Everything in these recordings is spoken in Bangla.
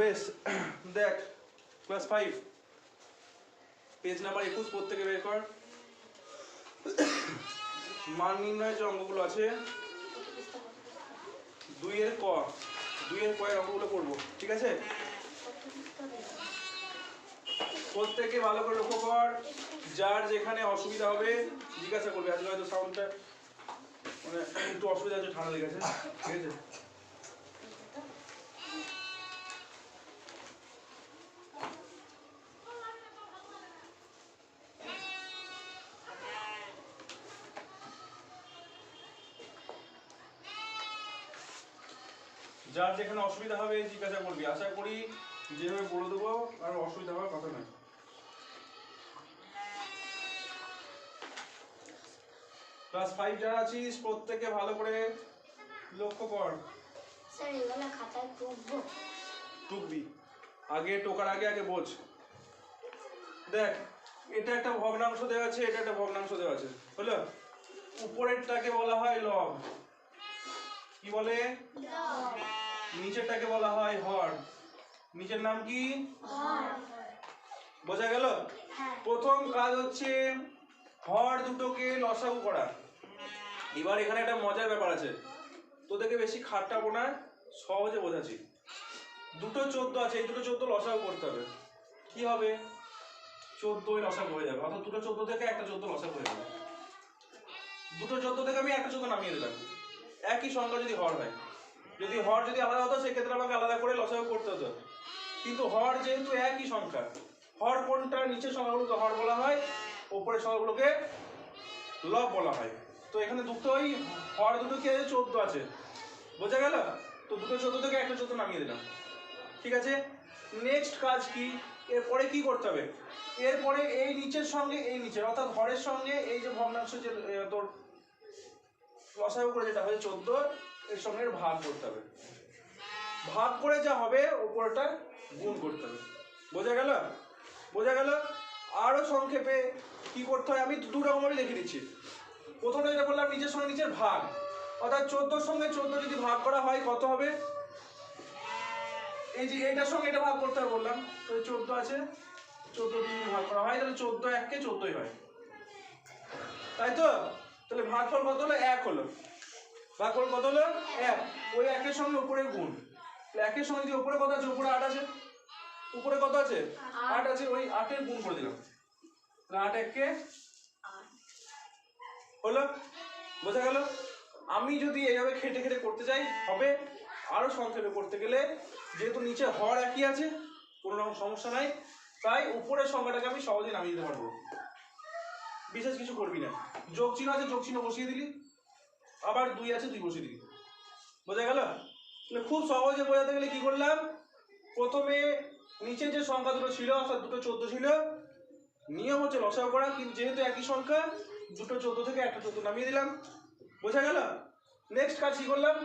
বেশ, দেখ ক্লাস ফাইভ পেজ নাম্বার একুশ প্রত্যেকে বের কর। মান নির্ণয়ের যে অঙ্কগুলো আছে, দুইয়ের ক, দুইয়ের কয়ের অঙ্কগুলো করব ঠিক আছে? প্রত্যেকে ভালো করে লক্ষ্য কর, যার যেখানে অসুবিধা হবে, জিজ্ঞাসা করবে। আজকে হয়তো সাউন্ডটা মানে একটু অসুবিধা হচ্ছে, ঠান্ডা লেগেছে, ঠিক আছে? যার যেখানে অসুবিধা হবে জিজ্ঞাসা করবি। আশা করি যেভাবে বলে দেবো আর অসুবিধা হওয়ার কথা নয়। ক্লাস ফাইভ যারা আছিস প্রত্যেকে ভালো করে লক্ষ্য কর। টুকবি। আগে টোকার আগে আগে বোঝ। দেখ এটা একটা ভগ্নাংশ দেওয়া আছে এটা একটা ভগ্নাংশ দেওয়া আছে। হলো? উপরেরটাকে বলা হয় লব কি বলে? নিচেরটাকে বলা হয় হর নিচের নাম কি? বোঝা গেল? হ্যাঁ। প্রথম কাজ হচ্ছে হর দুটোকে লসাগু করা। এবার এখানে একটা মজার ব্যাপার আছে। তোদেরকে বেশি খাটটাবো না সহজে বোঝাচ্ছি। দুটো চোদ্দ আছে এই দুটো চোদ্দ লসাগু করতে হবে। কি হবে? চোদ্দই লসাগু হয়ে যাবে। অর্থাৎ দুটো চোদ্দ থেকে একটা চোদ্দ লসাগু হয়ে যাবে। দুটো চোদ্দ থেকে আমি একটা চোদ্দ নামিয়ে দিলাম। একই সংখ্যা যদি হর হয়। যদি হর যদি আলাদা হতো, সেক্ষেত্রে আমাকে আলাদা করে লসাগু করতে হতো। কিন্তু হর যেহেতু একই সংখ্যা, হর কোনটা নিচের সংখ্যাগুলোকে হর বলা হয়, ওপরের সংখ্যাগুলোকে লব বলা হয়। তো এখানে দুটোই হর দুটো কি আছে? চোদ্দ আছে। বোঝা গেল? তো দুটো চোদ্দ থেকে একটা চোদ্দ নামিয়ে দিলাম। ঠিক আছে? নেক্সট কাজ কি? এরপরে কি করতে হবে? এরপরে এই নিচের সঙ্গে এই নিচের, অর্থাৎ হরের সঙ্গে এই যে ভগ্নাংশ যে তোর লসাগু করে যেটা হয়েছে চোদ্দ এর সঙ্গে ভাগ করতে হবে। ভাগ করে যা হবে ওপরটা গুণ করতে হবে। বোঝা গেল? বোঝা গেল? আরও সংক্ষেপে কি করতে হয়? আমি দু রকমভাবে লিখে দিচ্ছি। প্রথমে যেটা বললাম, নিচের সঙ্গে নিচের ভাগ। অর্থাৎ চোদ্দোর সঙ্গে চোদ্দ যদি ভাগ করা হয়, কত হবে? এই যে এইটার সঙ্গে এটা ভাগ করতে হবে বললাম। তো চোদ্দ আছে। চোদ্দ যদি ভাগ করা হয়, তাহলে চোদ্দ এককে চোদ্দই হয়। তাই তো? তাহলে ভাগফল কত হলো? এক হলো। ভাগফল কত হলো? এক। ওই একের সঙ্গে উপরে গুণ। একের সঙ্গে যে উপরে কত আছে? উপরে আট আছে। উপরে কত আছে? আট আছে। ওই আটের গুণ করে দিলাম। আট এককে হলো? বোঝা গেল? আমি যদি এইভাবে খেটে খেটে করতে চাই, হবে। আরও সংক্ষেপে করতে গেলে যেহেতু নিচে হর একই আছে, কোনো রকম সমস্যা নাই। তাই উপরের সংখ্যাটাকে আমি সহজেই নামিয়ে দিতে পারব। বিশেষ কিছু করবি না। যোগ চিহ্ন আছে যোগ চিহ্ন বসিয়ে দিলি। আবার দুই আছে, দুই বসিয়ে দিলি বোঝা গেল? তাহলে খুব সহজে বোঝাতে গেলে কি করলাম? প্রথমে নিচে যে সংখ্যা দুটো ছিল, অর্থাৎ দুটো চোদ্দ ছিল, নিয়ম হচ্ছে লসাগু করা, কিন্তু যেহেতু একই সংখ্যা, দুটো চোদ্দ থেকে একটা চোদ্দ নামিয়ে দিলাম। বোঝা গেল? নেক্সট কাজ কি করলাম?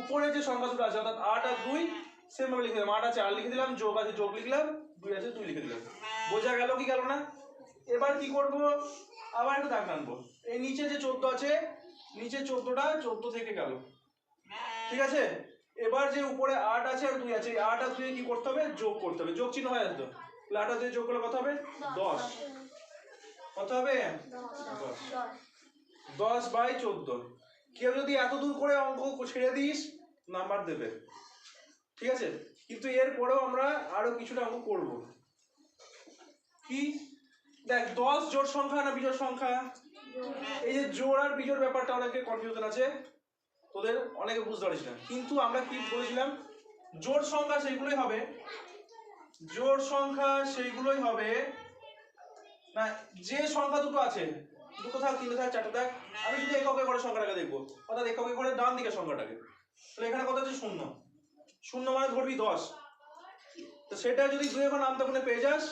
উপরে যে সংখ্যা দুটো আছে, অর্থাৎ আট আর দুই সেম ভাবে লিখে দিলাম। আট আছে, আট লিখে দিলাম, যোগ আছে, যোগ লিখলাম, দুই আছে, দুই লিখে দিলাম। বোঝা গেল কি গেল না? এবার কি করব? আবার একটু দাগ টানবো। এই নিচে যে চোদ্দ আছে, নিচে চোদ্দটা, চোদ্দ থেকে গেল। ঠিক আছে? এবার যে উপরে আট আছে আর দুই আছে, এই আট আর দুই কি করতে হবে? যোগ করতে হবে। যোগ চিহ্ন হয়ে আসতো আট আর দুই যোগ করলে কত হবে? দশ। কত হবে? দশ। বাই চোদ্দ। কেউ যদি এত দূর করে অঙ্ক ছেড়ে দিস, নাম্বার দেবে। ঠিক আছে? কিন্তু এরপরেও আমরা আরও কিছুটা অঙ্ক করব। কি? দেখ, দশ জোড় সংখ্যা না বিজোড় সংখ্যা? এই যে জোড় আর বিজোড় ব্যাপারটা অনেকে কনফিউশন আছে, তোদের অনেকে বুঝতে পারিস না। কিন্তু আমরা কি বলেছিলাম? জোড় সংখ্যা সেইগুলোই হবে। জোড় সংখ্যা সেইগুলোই হবে। না, যে সংখ্যা দুটো আছে, দুটো থাক, তিনটে থাক, চারটে থাক, আমি শুধু এককে করে সংখ্যাটাকে দেখব। অর্থাৎ এককে করে ডান দিকে সংখ্যাটাকে। তাহলে এখানে কত আছে শূন্য। শূন্য মানে ধরবি দশ। তো সেটা যদি দুই ঘর নাম তখন পেয়ে যাস,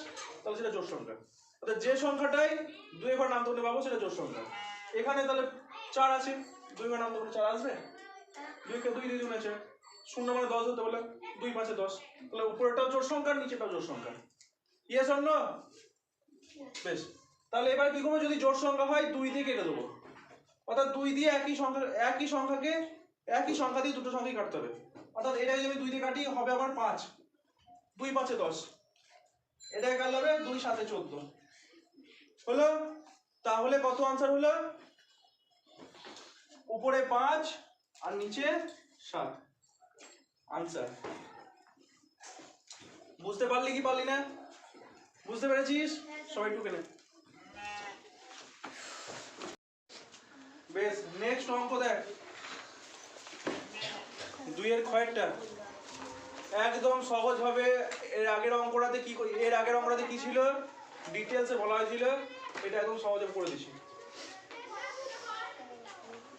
তাহলে সেটা জোর সংখ্যা। অর্থাৎ যে সংখ্যাটাই দুই ঘর নাম তখন পাবো সেটা জোর সংখ্যা। এখানে তাহলে চার আছে, দুই ঘর নাম তখন চার আসবে? দুইকে দুই দুই আছে শূন্য মানে দশ হতে বলে দুই পাঁচে দশ। তাহলে উপরেটাও জোর সংখ্যা নিচেটাও জোর সংখ্যা। ইয়েস অন্য বেশ। তাহলে এবার কি করব? যদি জোড় সংখ্যা হয়, দুই দিয়ে কেটে দেবো। অর্থাৎ দুই দিয়ে একই সংখ্যা, একই সংখ্যাকে, একই সংখ্যা দিয়ে দুটো সংখ্যাই কাটতে হবে। অর্থাৎ এটাকে যদি আমি দুই দিয়ে কাটি, হবে আমার পাঁচ। দুই পাঁচে দশ। এটাকে কাটলে হবে দুই সাথে চোদ্দ। হলো? তাহলে কত আনসার হলো? উপরে পাঁচ আর নিচে সাত। আনসার বুঝতে পারলি কি পারলি না? বুঝতে পেরেছিস? সবাই টুকে নে। বেশ নেক্সট অঙ্ক দেখ। দুইয়ের ক্ষয়েরটা। একদম সহজ ভাবে এর আগের অঙ্কটাতে কি এর আগের অঙ্কটাতে কি ছিল? ডিটেলসে বলা হয়েছিল, এটা একদম সহজে করে দিছি।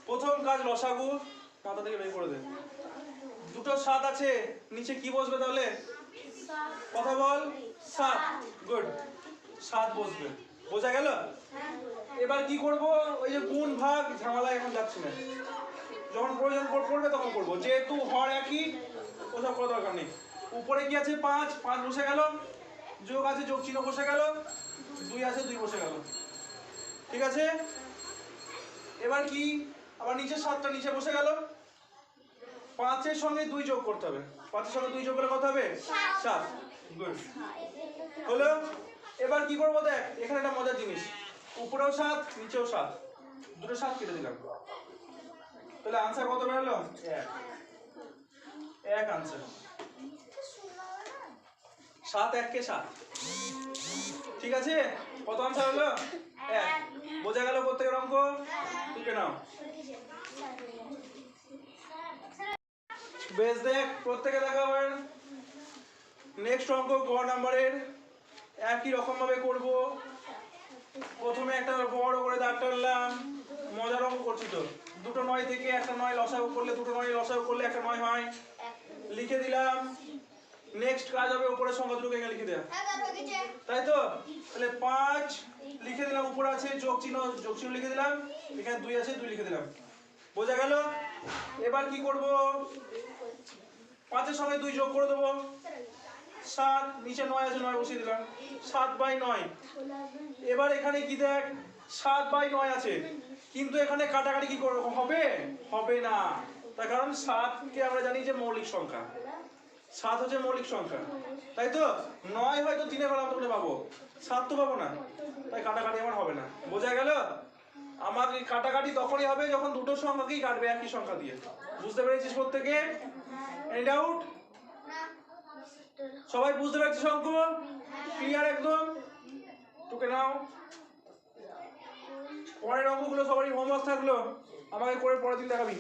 প্রথম কাজ লসাগু মাথা থেকে বের করে দে। দুটো সাত আছে, নিচে কি বসবে তাহলে? কথা বল। সাত গুড সাত বসবে। বোঝা গেল? এবার কি করব? ওই যে গুণ ভাগ ঝামেলা এখন যাচ্ছে না। যখন প্রয়োজন পড়- পড়বে তখন করব। যেহেতু হর একই, ওসব করা দরকার নেই। উপরে কি আছে? পাঁচ। পাঁচ বসে গেল। যোগ আছে, যোগ চিহ্ন বসে গেল। দুই আছে, দুই বসে গেল। ঠিক আছে? এবার কি? আবার নিচে সাতটা নিচে বসে গেল। পাঁচের সঙ্গে দুই যোগ করতে হবে। পাঁচের সঙ্গে দুই যোগ করলে কত হবে? সাত। গুড হলো? এবার কি করব দেখ? এখানে একটা মজার জিনিস। উপরেও সাত, নিচেও সাত। দুটো সাত কেটে দিলাম। তাহলে আনসার কত বেরোলো? এক। এক আনসার সাত এককে সাত। ঠিক আছে? কত আনসার হলো? এক। বোঝা গেল প্রত্যেকের অঙ্ক? তুকে নাও। বেশ, দেখ, প্রত্যেকে দেখাবেন নেক্সট অঙ্ক গ নাম্বারের। একই রকম ভাবে করব। প্রথমে একটা বড় করে দাগ টানলাম। মজার অঙ্ক করছি তো। দুটো নয় থেকে একটা নয় লসাগু করলে দুটো নয় লসাগু করলে একটা নয় হয়। লিখে দিলাম। নেক্সট কাজ হবে উপরের সংখ্যা দুটোকে এখানে লিখে দেওয়া তাই তো? তাহলে পাঁচ লিখে দিলাম উপরে আছে যোগ চিহ্ন যোগ চিহ্ন লিখে দিলাম। এখানে দুই আছে দুই লিখে দিলাম। বোঝা গেল? এবার কি করব? পাঁচের সঙ্গে দুই যোগ করে দেবো। সাত নিচে নয় আছে নয় বসিয়ে দিলাম। সাত বাই নয়। এবার এখানে কি দেখ? সাত বাই নয় আছে। কিন্তু এখানে কাটাকাটি কি করব হবে? হবে না। তার কারণ সাতকে আমরা জানি যে মৌলিক সংখ্যা। সাত হচ্ছে মৌলিক সংখ্যা। তাই তো? নয় হয়তো তিনের বেলা আমরা পাবো। সাত তো পাবো না। তাই কাটাকাটি আমার হবে না। বোঝা গেল? আমার কাটাকাটি তখনই হবে যখন দুটো সংখ্যাকেই কাটবে একই সংখ্যা দিয়ে। বুঝতে পেরেছিস প্রত্যেকে? এনি ডাউট সবাই বুঝতে পেরেছিস অঙ্ক? ক্লিয়ার একদম? তোকে নাও। পরের অঙ্কগুলো সবারই হোমওয়ার্ক থাকল। আমাকে করে পরের দিন দেখাবি।